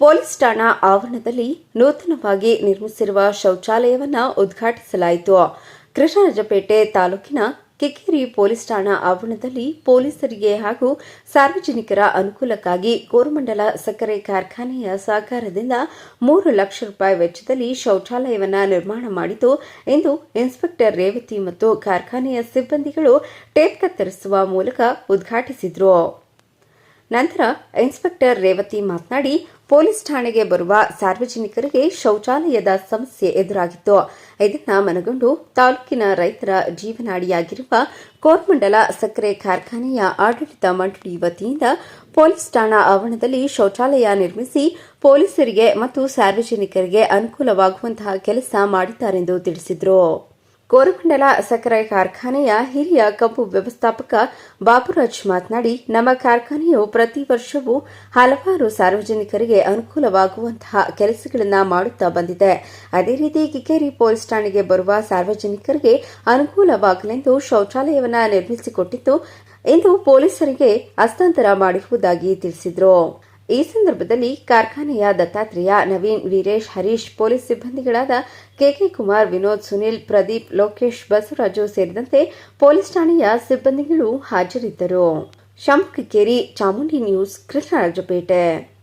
Police ಠಾಣಾ ಆವರಣದಲ್ಲಿ ನೂತನವಾಗಿ ನಿರ್ಮಿಸಿರುವ ಶೌಚಾಲಯವನ್ನು ಉದ್ಘಾಟಿಸಲಾಯಿತು. ಕೃಷ್ಣರಾಜಪೇಟೆ ತಾಲೂಕಿನ ಕಿಕ್ಕೇರಿ ಪೊಲೀಸ್ ಠಾಣಾ ಆವರಣದಲ್ಲಿ ಪೊಲೀಸರಿಗೆ ಹಾಗೂ ಸಾರ್ವಜನಿಕರ ಅನುಕೂಲಕ್ಕಾಗಿ ಕೋರಮಂಡಲ ಸಕ್ಕರೆ ಕಾರ್ಖಾನೆಯ ಸಹಕಾರದಿಂದ ಮೂರು ಲಕ್ಷ ರೂಪಾಯಿ ವೆಚ್ಚದಲ್ಲಿ ಶೌಚಾಲಯವನ್ನು ನಿರ್ಮಾಣ ಮಾಡಿತು ಎಂದು ಇನ್ಸ್ಪೆಕ್ಟರ್ ರೇವತಿ ಮತ್ತು ಕಾರ್ಖಾನೆಯ ಸಿಬ್ಬಂದಿಗಳು ಟೇಪ್ ಕತ್ತರಿಸುವ ಮೂಲಕ ಉದ್ಘಾಟಿಸಿದರು. ನಂತರ ಇನ್ಸ್ಪೆಕ್ಟರ್ ರೇವತಿ ಮಾತನಾಡಿ ಪೊಲೀಸ್ ಠಾಣೆಗೆ ಬರುವ ಸಾರ್ವಜನಿಕರಿಗೆ ಶೌಚಾಲಯದ ಸಮಸ್ಯೆ ಎದುರಾಗಿತ್ತು. ಇದನ್ನು ಮನಗೊಂಡು ತಾಲೂಕಿನ ರೈತರ ಜೀವನಾಡಿಯಾಗಿರುವ ಕೋರ್ಮಂಡಲ ಸಕ್ಕರೆ ಕಾರ್ಖಾನೆಯ ಆಡಳಿತ ಮಂಡಳಿ ವತಿಯಿಂದ ಪೊಲೀಸ್ ಠಾಣಾ ಆವರಣದಲ್ಲಿ ಶೌಚಾಲಯ ನಿರ್ಮಿಸಿ ಪೊಲೀಸರಿಗೆ ಮತ್ತು ಸಾರ್ವಜನಿಕರಿಗೆ ಅನುಕೂಲವಾಗುವಂತಹ ಕೆಲಸ ಮಾಡಿದ್ದಾರೆಂದು ತಿಳಿಸಿದರು. ಕೋರಮಂಡಲ ಸಕ್ಕರೆ ಕಾರ್ಖಾನೆಯ ಹಿರಿಯ ಕಬ್ಬು ವ್ಯವಸ್ಥಾಪಕ ಬಾಬುರಾಜ್ ಮಾತನಾಡಿ, ನಮ್ಮ ಕಾರ್ಖಾನೆಯು ಪ್ರತಿ ವರ್ಷವೂ ಹಲವಾರು ಸಾರ್ವಜನಿಕರಿಗೆ ಅನುಕೂಲವಾಗುವಂತಹ ಕೆಲಸಗಳನ್ನು ಮಾಡುತ್ತಾ ಬಂದಿದೆ. ಅದೇ ರೀತಿ ಕಿಕೇರಿ ಪೊಲೀಸ್ ಠಾಣೆಗೆ ಬರುವ ಸಾರ್ವಜನಿಕರಿಗೆ ಅನುಕೂಲವಾಗಲೆಂದು ಶೌಚಾಲಯವನ್ನು ನಿರ್ಮಿಸಿಕೊಟ್ಟಿದ್ದು ಇಂದು ಪೊಲೀಸರಿಗೆ ಹಸ್ತಾಂತರ ಮಾಡಿರುವುದಾಗಿ ತಿಳಿಸಿದರು. ಈ ಸಂದರ್ಭದಲ್ಲಿ ಕಾರ್ಖಾನೆಯ ದತ್ತಾತ್ರೇಯ ನವೀನ್ ವೀರೇಶ್ ಹರೀಶ್ ಪೊಲೀಸ್ ಸಿಬ್ಬಂದಿಗಳಾದ ಕೆಕೆ ಕುಮಾರ್, ವಿನೋದ್ ಸುನಿಲ್, ಪ್ರದೀಪ್, ಲೋಕೇಶ್, ಬಸವರಾಜು ಸೇರಿದಂತೆ ಪೊಲೀಸ್ ಠಾಣೆಯ ಸಿಬ್ಬಂದಿಗಳು ಹಾಜರಿದ್ದರು. ಶಾಮಕಿಕೇರಿ ಚಾಮುಂಡಿ ನ್ಯೂಸ್, ಕೃಷ್ಣರಾಜಪೇಟೆ.